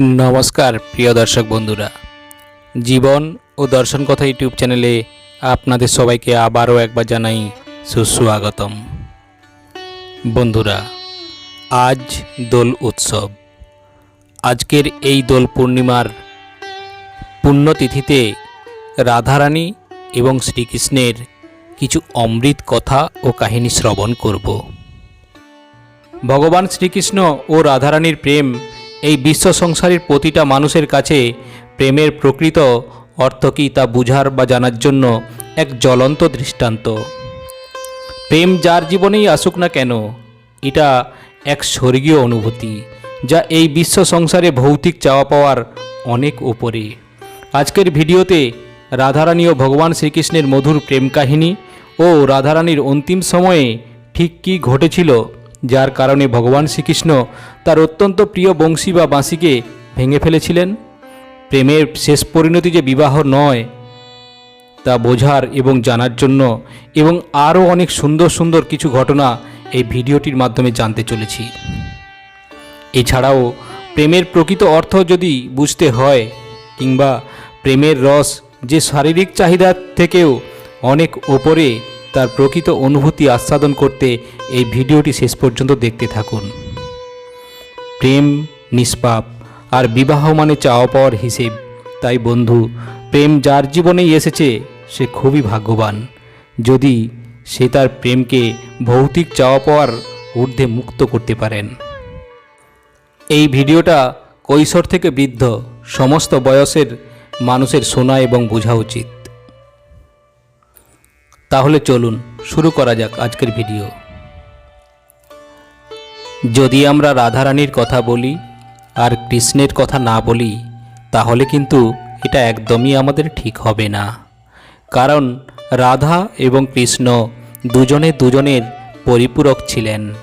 নমস্কার, প্রিয় দর্শক বন্ধুরা। জীবন ও দর্শন কথা ইউটিউব চ্যানেলে আপনাদের সবাইকে আবারও একবার জানাই সুস্বাগতম। বন্ধুরা, আজ দোল উৎসব। আজকের এই দোল পূর্ণিমার পুণ্যতিথিতে রাধারানী এবং শ্রীকৃষ্ণের কিছু অমৃত কথা ও কাহিনী শ্রবণ করব। ভগবান শ্রীকৃষ্ণ ও রাধারানীর প্রেম এই বিশ্ব সংসারের প্রতিটা মানুষের কাছে প্রেমের প্রকৃত অর্থ কী তা বুঝার বা জানার জন্য এক জ্বলন্ত দৃষ্টান্ত। প্রেম যার জীবনেই আসুক না কেন, এটা এক স্বর্গীয় অনুভূতি, যা এই বিশ্ব সংসারে ভৌতিক চাওয়া পাওয়ার অনেক উপরে। আজকের ভিডিওতে রাধারানী ও ভগবান শ্রীকৃষ্ণের মধুর প্রেম কাহিনী ও রাধারানীর অন্তিম সময়ে ঠিক কী ঘটেছিল যার কারণে ভগবান শ্রীকৃষ্ণ তার অত্যন্ত প্রিয় বংশী বা বাঁশিকে ভেঙে ফেলেছিলেন। প্রেমের শেষ পরিণতি যে বিবাহ নয়, তা বোঝার এবং জানার জন্য এবং আরও অনেক সুন্দর সুন্দর কিছু ঘটনা এই ভিডিওটির মাধ্যমে জানতে চলেছি। এছাড়াও প্রেমের প্রকৃত অর্থ যদি বুঝতে হয় কিংবা প্রেমের রস যে শারীরিক চাহিদার থেকেও অনেক ওপরে তার প্রকৃত অনুভূতি আস্বাদন করতে এই ভিডিওটি শেষ পর্যন্ত দেখতে থাকুন। প্রেম, নিষ্পাপ আর বিবাহ মানে চাওয়া পাওয়ার হিসেব। তাই বন্ধু, প্রেম যার জীবনেই এসেছে, সে খুবই ভাগ্যবান। যদি সে তার প্রেমকে ভৌতিক চাওয়া পাওয়ার ঊর্ধ্বে মুক্ত করতে পারেন। এই ভিডিওটা কৈশোর থেকে বৃদ্ধ, সমস্ত বয়সের মানুষের শোনা এবং বোঝা উচিত। তাহলে চলুন শুরু করা যাক আজকের ভিডিও। যদি আমরা রাধারানীর কথা বলি আর কৃষ্ণের কথা না বলি, তাহলে কিন্তু এটা একদমই আমাদের ঠিক হবে না। কারণ রাধা এবং কৃষ্ণ দুজনে দুজনের পরিপূরক ছিলেন।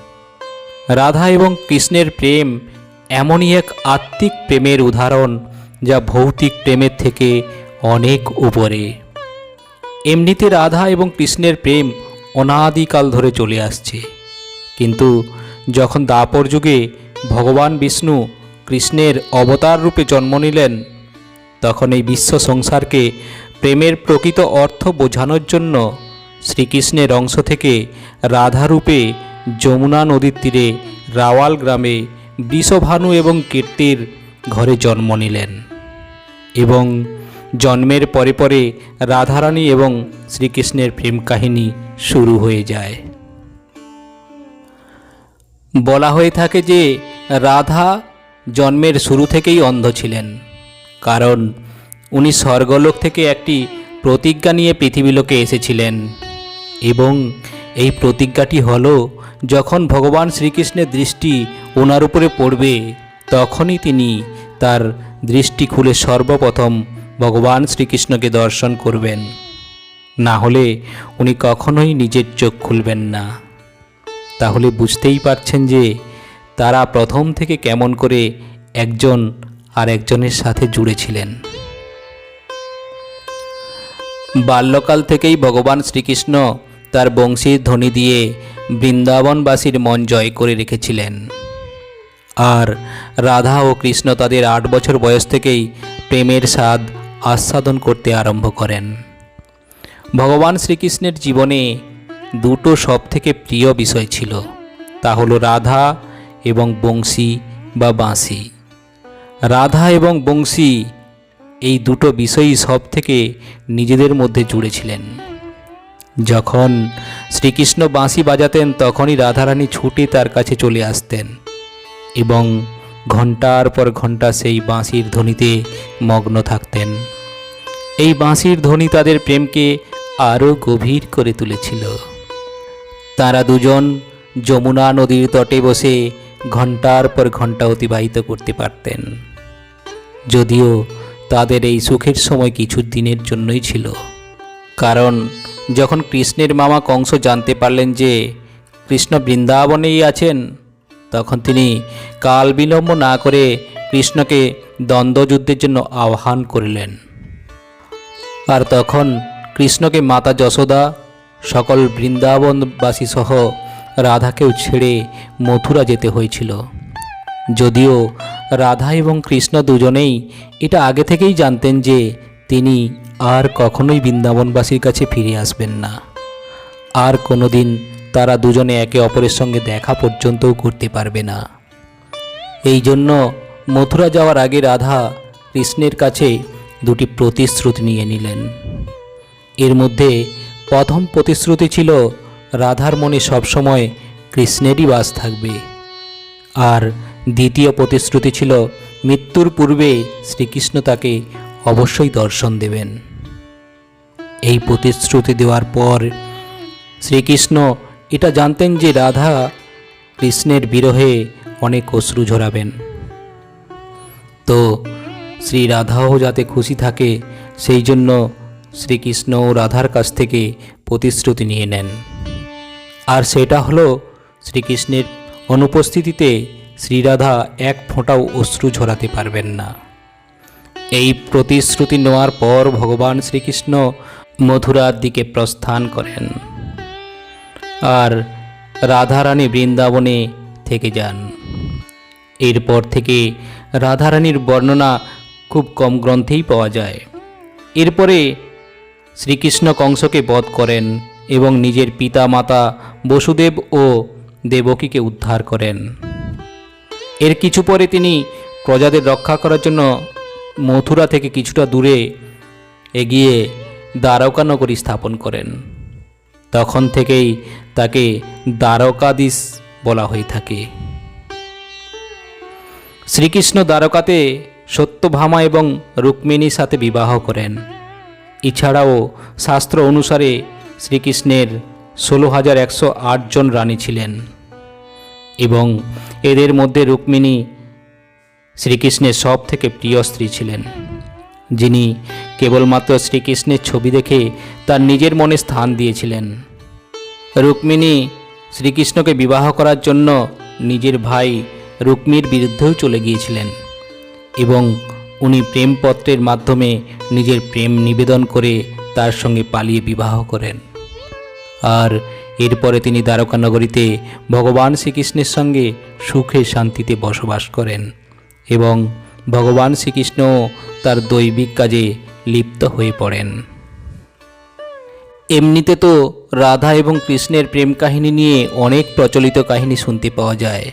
রাধা এবং কৃষ্ণের প্রেম এমনই এক আত্মিক প্রেমের উদাহরণ যা ভৌতিক প্রেমের থেকে অনেক উপরে। এমনিতে রাধা এবং কৃষ্ণের প্রেম অনাদিকাল ধরে চলে আসছে। কিন্তু যখন দাপর যুগে ভগবান বিষ্ণু কৃষ্ণের অবতার রূপে জন্ম নিলেন, তখন এই বিশ্ব সংসারকে প্রেমের প্রকৃত অর্থ বোঝানোর জন্য শ্রীকৃষ্ণের অংশ থেকে রাধারূপে যমুনা নদীর তীরে রাওয়াল গ্রামে বৃষভানু এবং কীর্তির ঘরে জন্ম নিলেন। এবং জন্মের পরে পরে রাধারানী এবং শ্রীকৃষ্ণের প্রেম কাহিনী শুরু হয়ে যায়। বলা হয়ে থাকে যে রাধা জন্মের শুরু থেকেই অন্ধ ছিলেন। কারণ উনি স্বর্গলোক থেকে একটি প্রতিজ্ঞা নিয়ে পৃথিবীলোকে এসেছিলেন। এবং এই প্রতিজ্ঞাটি হল, যখন ভগবান শ্রীকৃষ্ণের দৃষ্টি ওনার উপরে পড়বে, তখনই তিনি তার দৃষ্টি খুলে সর্বপ্রথম ভগবান শ্রীকৃষ্ণকে দর্শন করবেন। না হলে উনি কখনোই নিজের চোখ খুলবেন না। তাহলে বুঝতেই পারছেন যে তারা প্রথম থেকে কেমন করে একজন আর একজনের সাথে জুড়েছিলেন বাল্যকাল থেকেই ভগবান শ্রীকৃষ্ণ তার বংশীর ধ্বনি দিয়ে বৃন্দাবনবাসীর মন জয় করে রেখেছিলেন। আর রাধা ও কৃষ্ণ তাদের আট বছর বয়স থেকেই প্রেমের স্বাদ আস্বাদন করতে আরম্ভ করেন। ভগবান শ্রীকৃষ্ণের জীবনে দুটো সব থেকে প্রিয় বিষয় ছিল। তা হলো রাধা এবং বংশী বা বাঁশি। রাধা এবং বংশী এই দুটো বিষয়ই সব থেকে নিজেদের মধ্যে জুড়েছিলেন যখন শ্রীকৃষ্ণ বাঁশি বাজাতেন, তখনই রাধারানী ছুটে তার কাছে চলে আসতেন এবং ঘণ্টার পর ঘণ্টা সেই বাঁশির ধ্বনিতে মগ্ন থাকতেন। এই বাঁশির ধ্বনি তাদের প্রেমকে আরও গভীর করে তুলেছিল। তারা দুজন যমুনা নদীর তটে বসে ঘণ্টার পর ঘণ্টা অতিবাহিত করতে পারতেন। যদিও তাদের এই সুখের সময় কিছু দিনের জন্যই ছিল। কারণ যখন কৃষ্ণের মামা কংস জানতে পারলেন যে কৃষ্ণ বৃন্দাবনেই আছেন তখন তিনি কাল বিলম্ব না করে কৃষ্ণকে দ্বন্দ্বযুদ্ধের জন্য আহ্বান করলেন। আর তখন কৃষ্ণকে মাতা যশোদা, সকল বৃন্দাবনবাসী সহ রাধাকেও ছেড়ে মথুরা যেতে হয়েছিল। যদিও রাধা এবং কৃষ্ণ দুজনেই এটা আগে থেকেই জানতেন যে তিনি আর কখনোই বৃন্দাবনবাসীর কাছে ফিরে আসবেন না। আর কোনোদিন তারা দুজনে একে অপরের সঙ্গে দেখা পর্যন্তও করতে পারবে না। এই জন্য মথুরা যাওয়ার আগে রাধা কৃষ্ণের কাছে দুটি প্রতিশ্রুতি নিয়ে নিলেন। এর মধ্যে প্রথম প্রতিশ্রুতি ছিল, রাধার মনে সবসময় কৃষ্ণেরই বাস থাকবে। আর দ্বিতীয় প্রতিশ্রুতি ছিল, মৃত্যুর পূর্বে শ্রীকৃষ্ণ তাকে অবশ্যই দর্শন দেবেন। এই প্রতিশ্রুতি দেওয়ার পর শ্রীকৃষ্ণ এটা জানতেন যে রাধা কৃষ্ণের বিরহে অনেক অশ্রু ঝরাবেন। তো শ্রী রাধাও যাতে খুশি থাকে, সেই জন্য শ্রীকৃষ্ণ রাধার কাছ থেকে প্রতিশ্রুতি নিয়ে নেন। আর সেটা হলো শ্রীকৃষ্ণের অনুপস্থিতিতে শ্রীরাধা এক ফোঁটাও অশ্রু ঝরাতে পারবেন না। এই প্রতিশ্রুতি নেওয়ার পর ভগবান শ্রীকৃষ্ণ মথুরার দিকে প্রস্থান করেন। আর রাধারানী বৃন্দাবনে থেকে যান। এরপর থেকে রাধারানীর বর্ণনা খুব কম গ্রন্থেই পাওয়া যায়। এরপরে শ্রীকৃষ্ণ কংসকে বধ করেন এবং নিজের পিতা মাতা বসুদেব ও দেবকীকে উদ্ধার করেন। এর কিছু পরে তিনি প্রজাদের রক্ষা করার জন্য মথুরা থেকে কিছুটা দূরে এগিয়ে দ্বারকা নগরী স্থাপন করেন। তখন থেকেই তাকে দ্বারকাধীশ বলা হয়ে থাকে। শ্রীকৃষ্ণ দ্বারকাতে সত্যভামা এবং রুক্মিণীর সাথে বিবাহ করেন। এছাড়াও শাস্ত্র অনুসারে শ্রীকৃষ্ণের ষোলো হাজার একশো জন রানী ছিলেন এবং এদের মধ্যে রুক্মিণী শ্রীকৃষ্ণের সব থেকে প্রিয় স্ত্রী ছিলেন, যিনি কেবলমাত্র শ্রীকৃষ্ণের ছবি দেখে তার নিজের মনে স্থান দিয়েছিলেন। রুক্মিণী শ্রীকৃষ্ণকে বিবাহ করার জন্য নিজের ভাই রুক্মির বিরুদ্ধেও চলে গিয়েছিলেন এবং উনি প্রেমপত্রের মাধ্যমে নিজের প্রেম নিবেদন করে তার সঙ্গে পালিয়ে বিবাহ করেন। আর এরপরে তিনি দ্বারকানগরীতে ভগবান শ্রীকৃষ্ণের সঙ্গে সুখে শান্তিতে বসবাস করেন এবং ভগবান শ্রীকৃষ্ণ তার দৈবিক কাজে লিপ্ত হয়ে পড়েন। এমনিতে তো রাধা এবং কৃষ্ণের প্রেম কাহিনী নিয়ে অনেক প্রচলিত কাহিনী শুনতে পাওয়া যায়।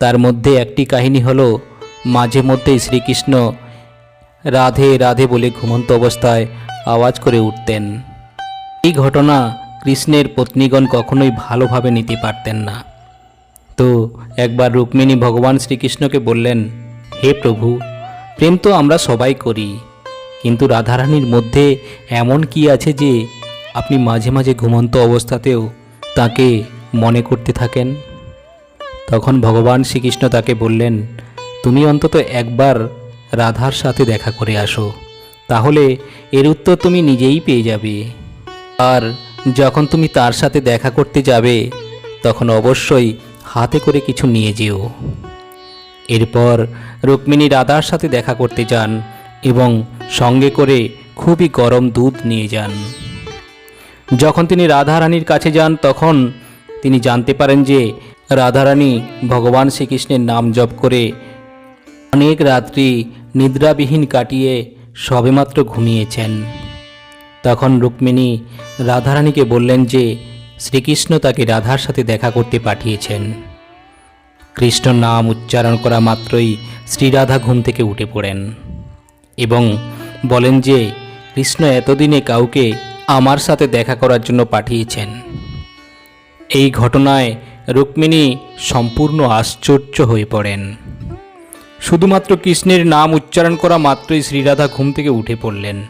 তার মধ্যে একটি কাহিনী হলো, মাঝে মধ্যেই শ্রীকৃষ্ণ রাধে রাধে বলে ঘুমন্ত অবস্থায় আওয়াজ করে উঠতেন। এই ঘটনা কৃষ্ণের পত্নীগণ কখনোই ভালোভাবে নিতে পারতেন না। তো একবার রুক্মিণী ভগবান শ্রীকৃষ্ণকে বললেন, হে প্রভু, প্রেম তো আমরা সবাই করি। কিন্তু রাধারানীর মধ্যে এমন কি আছে যে আপনি মাঝে মাঝে ঘুমন্ত অবস্থাতেও তাকে মনে করতে থাকেন? তখন ভগবান শ্রীকৃষ্ণ তাকে বললেন, তুমি অন্তত একবার রাধার সাথে দেখা করে আসো। তাহলে এর উত্তর তুমি নিজেই পেয়ে যাবে। আর যখন তুমি তার সাথে দেখা করতে যাবে, তখন অবশ্যই হাতে করে কিছু নিয়ে যেও। এরপর রুক্মিণী রাধার সাথে দেখা করতে যান এবং সঙ্গে করে খুবই গরম দুধ নিয়ে যান। যখন তিনি রাধারানীর কাছে যান, তখন তিনি জানতে পারেন যে রাধারানী ভগবান শ্রীকৃষ্ণের নাম জপ করে অনেক রাত্রি নিদ্রাবিহীন কাটিয়ে সবেমাত্র ঘুমিয়েছেন। তখন রুক্মিণী রাধারানীকে বললেন যে শ্রীকৃষ্ণ তাকে রাধার সাথে দেখা করতে পাঠিয়েছেন। কৃষ্ণ নাম উচ্চারণ করা মাত্রই শ্রীরাধা ঘুম থেকে উঠে পড়েন এবং বলেন যে, কৃষ্ণ এতদিনে কাউকে আমার সাথে দেখা করার জন্য পাঠিয়েছেন। এই ঘটনায় রুক্মিণী সম্পূর্ণ আশ্চর্য হয়ে পড়েন। শুধুমাত্র কৃষ্ণের নাম উচ্চারণ করা মাত্রই শ্রীরাধা ঘুম থেকে উঠে পড়লেন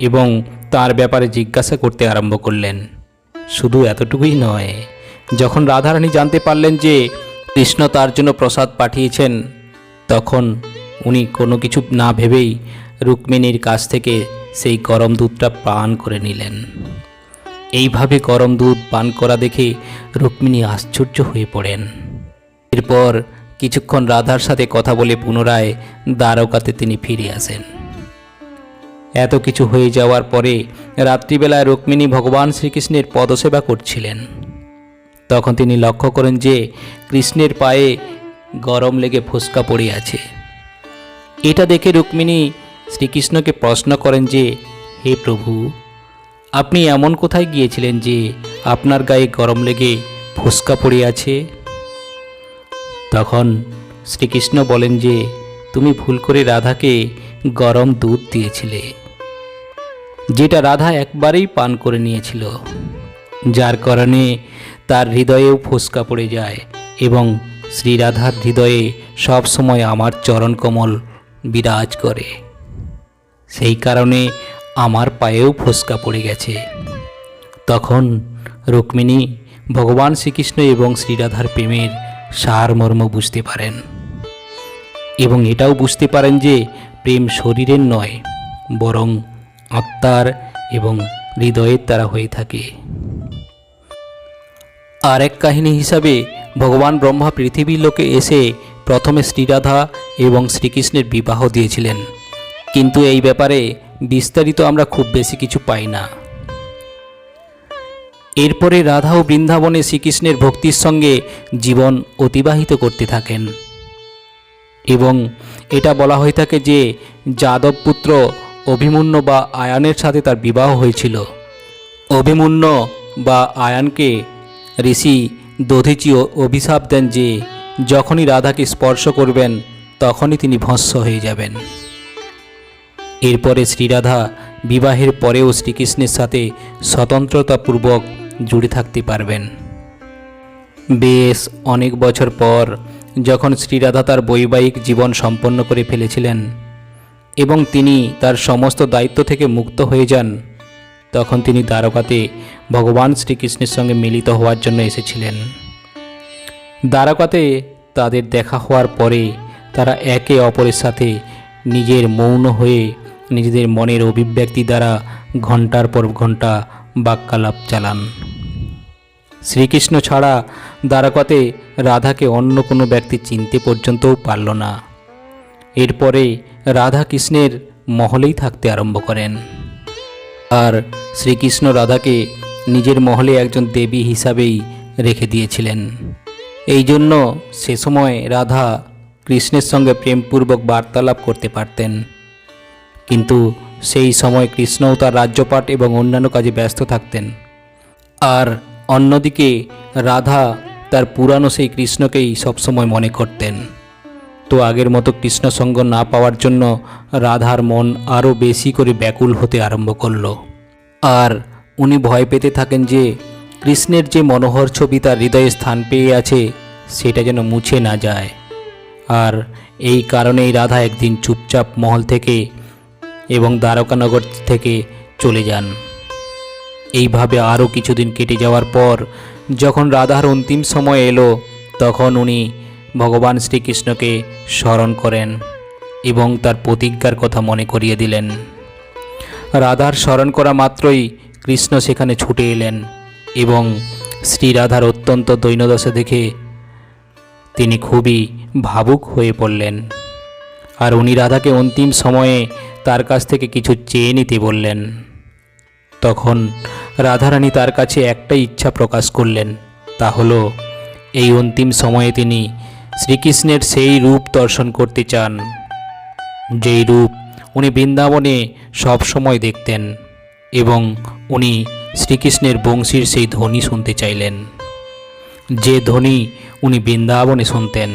এবং তার ব্যাপারে জিজ্ঞাসা করতে আরম্ভ করলেন। শুধু এতটুকুই নয়, যখন রাধারানী জানতে পারলেন যে কৃষ্ণ তার জন্য প্রসাদ পাঠিয়েছেন, তখন উনি কোনো কিছু না ভেবেই রুক্মিণীর কাছ থেকে সেই গরম দুধটা পান করে নিলেন। এইভাবে গরম দুধ পান করা দেখে রুক্মিণী আশ্চর্য হয়ে পড়েন। এরপর কিছুক্ষণ রাধার সাথে কথা বলে পুনরায় দ্বারকাতে তিনি ফিরে আসেন। এত কিছু হয়ে যাওয়ার পরে রাত্রিবেলায় রুক্মিণী ভগবান শ্রীকৃষ্ণের পদসেবা করছিলেন। তখন তিনি লক্ষ্য করেন যে কৃষ্ণের পায়ে গরম লেগে ফোসকা পড়ে আছে। এটা দেখে রুক্মিণী শ্রীকৃষ্ণকে প্রশ্ন করেন যে, হে প্রভু, আপনি এমন কোথায় গিয়েছিলেন যে আপনার গায়ে গরম লেগে ফোসকা পড়ে আছে? তখন শ্রীকৃষ্ণ বলেন যে, তুমি ভুল করে রাধাকে গরম দুধ দিয়েছিলে, যেটা রাধা একবারেই পান করে নিয়েছিল, যার কারণে তার হৃদয়েও ফোসকা পড়ে যায় এবং শ্রীরাধার হৃদয়ে সব সময় আমার চরণ কমল বিরাজ করে। সেই কারণে আমার পায়েও ফোসকা পড়ে গেছে। তখন রুক্মিণী ভগবান শ্রীকৃষ্ণ এবং শ্রীরাধার প্রেমের সারমর্ম বুঝতে পারেন এবং এটাও বুঝতে পারেন যে প্রেম শরীরের নয়, বরং আত্মার এবং হৃদয়ের দ্বারা হয়ে থাকে। আর এক কাহিনী হিসাবে ভগবান ব্রহ্মা পৃথিবীর লোকে এসে প্রথমে শ্রীরাধা এবং শ্রীকৃষ্ণের বিবাহ দিয়েছিলেন। কিন্তু এই ব্যাপারে বিস্তারিত আমরা খুব বেশি কিছু পাই না। এরপরে রাধা ও বৃন্দাবনে শ্রীকৃষ্ণের ভক্তির সঙ্গে জীবন অতিবাহিত করতে থাকেন এবং এটা বলা হয়ে থাকে যে যাদব পুত্র অভিমন্য বা আয়ানের সাথে তার বিবাহ হয়েছিল। অভিমন্য বা আয়ানকে ঋষি দধিচি অভিশাপ দেন যে যখনই রাধাকে স্পর্শ করবেন তখনই তিনি ভস্ম হয়ে যাবেন। এরপরে শ্রীরাধা বিবাহের পরেও শ্রীকৃষ্ণের সাথে স্বতন্ত্রতাপূর্বক জুড়ে থাকতে পারবেন। বেশ অনেক বছর পর যখন শ্রীরাধা তার বৈবাহিক জীবন সম্পন্ন করে ফেলেছিলেন এবং তিনি তার সমস্ত দায়িত্ব থেকে মুক্ত হয়ে যান, তখন তিনি দ্বারকাতে ভগবান শ্রীকৃষ্ণের সঙ্গে মিলিত হওয়ার জন্য এসেছিলেন। দ্বারকাতে তাদের দেখা হওয়ার পরে তারা একে অপরের সাথে নিজের মৌন হয়ে নিজেদের মনের অভিব্যক্তি দ্বারা ঘণ্টার পর ঘণ্টা বাক্যালাপ চালান। শ্রীকৃষ্ণ ছাড়া দ্বারকাতে রাধাকে অন্য কোনো ব্যক্তি চিনতে পর্যন্তও পারল না। এরপরে রাধা কৃষ্ণের মহলেই থাকতে আরম্ভ করেন। আর শ্রীকৃষ্ণ রাধাকে নিজের মহলে একজন দেবী হিসাবেই রেখে দিয়েছিলেন। এই জন্য সে সময় রাধা কৃষ্ণের সঙ্গে প্রেমপূর্বক বার্তালাপ করতে পারতেন। কিন্তু সেই সময় কৃষ্ণও তার রাজ্যপাট এবং অন্যান্য কাজে ব্যস্ত থাকতেন। আর অন্যদিকে রাধা তার পুরানো সেই কৃষ্ণকেই সবসময় মনে করতেন। তো আগের মতো কৃষ্ণ সঙ্গ না পাওয়ার জন্য রাধার মন আরও বেশি করে ব্যাকুল হতে আরম্ভ করল। আর উনি ভয় পেতে থাকেন যে কৃষ্ণের যে মনোহর ছবি তার হৃদয়ে স্থান পেয়ে আছে, সেটা যেন মুছে না যায়। আর এই কারণেই রাধা একদিন চুপচাপ মহল থেকে এবং দ্বারকানগর থেকে চলে যান। এইভাবে আরও কিছুদিন কেটে যাওয়ার পর, যখন রাধার অন্তিম সময় এলো, তখন উনি ভগবান শ্রীকৃষ্ণকে স্মরণ করেন এবং তার প্রতিজ্ঞার কথা মনে করিয়ে দিলেন। রাধার স্মরণ করা মাত্রই কৃষ্ণ সেখানে ছুটে এলেন এবং শ্রী রাধার অত্যন্ত দৈন্যদশা দেখে তিনি খুবই ভাবুক হয়ে পড়লেন। আর উনি রাধাকে অন্তিম সময়ে তার কাছ থেকে কিছু চেয়ে নিতে বললেন। তখন রাধারানী তার কাছে একটাই ইচ্ছা প্রকাশ করলেন, তা হলো, এই অন্তিম সময়ে তিনি শ্রীকৃষ্ণের সেই রূপ দর্শন করতে চান, যেই রূপ উনি বৃন্দাবনে সব সময় দেখতেন এবং উনি শ্রীকৃষ্ণের বংশীর সেই ধ্বনি শুনতে চাইলেন, যে ধ্বনি উনি বৃন্দাবনে শুনতেন।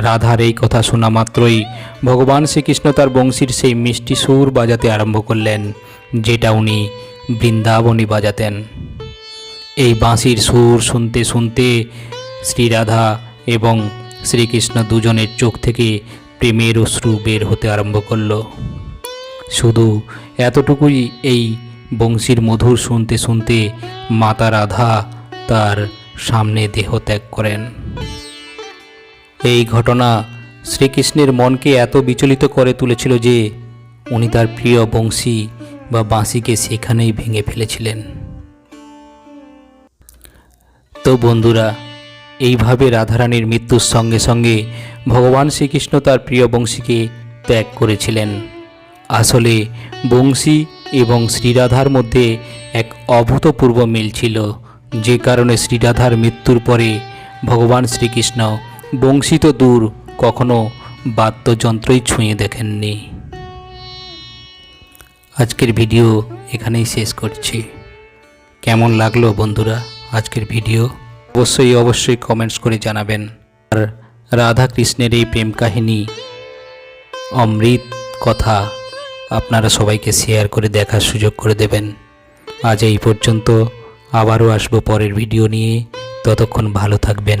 রাধার এই কথা শোনা মাত্রই ভগবান শ্রীকৃষ্ণ তার বংশীর সেই মিষ্টি সুর বাজাতে আরম্ভ করলেন, যেটা উনি বৃন্দাবনী বাজাতেন। এই বাঁশির সুর শুনতে শুনতে শ্রীরাধা এবং শ্রীকৃষ্ণ দুজনের চোখ থেকে প্রেমের অশ্রু বের হতে আরম্ভ করল। শুধু এতটুকুই, এই বংশীর মধুর শুনতে শুনতে মাতা রাধা তার সামনে দেহ ত্যাগ করেন। এই ঘটনা শ্রীকৃষ্ণের মনকে এত বিচলিত করে তুলেছিল যে উনি তার প্রিয় বংশী বা বাঁশিকে সেখানেই ভেঙে ফেলেছিলেন। তো বন্ধুরা, এইভাবে রাধারানীর মৃত্যুর সঙ্গে সঙ্গে ভগবান শ্রীকৃষ্ণ তার প্রিয় বংশীকে ত্যাগ করেছিলেন। আসলে বংশী এবং শ্রীরাধার মধ্যে এক অভূতপূর্ব মিল ছিল, যে কারণে শ্রীরাধার মৃত্যুর পরে ভগবান শ্রীকৃষ্ণ বংশী তো দূর কখনো বাদ্যযন্ত্রই ছুঁয়ে দেখেননি। আজকের ভিডিও এখানেই শেষ করছি। কেমন লাগল বন্ধুরা আজকের ভিডিও? অবশ্যই অবশ্যই কমেন্টস করে জানাবেন। আর রাধা কৃষ্ণের এই প্রেম কাহিনী, অমৃত কথা আপনারা সবাইকে শেয়ার করে দেখার সুযোগ করে দেবেন। আজ এই পর্যন্ত আবারও আসব পরের ভিডিও নিয়ে। ততক্ষণ ভালো থাকবেন।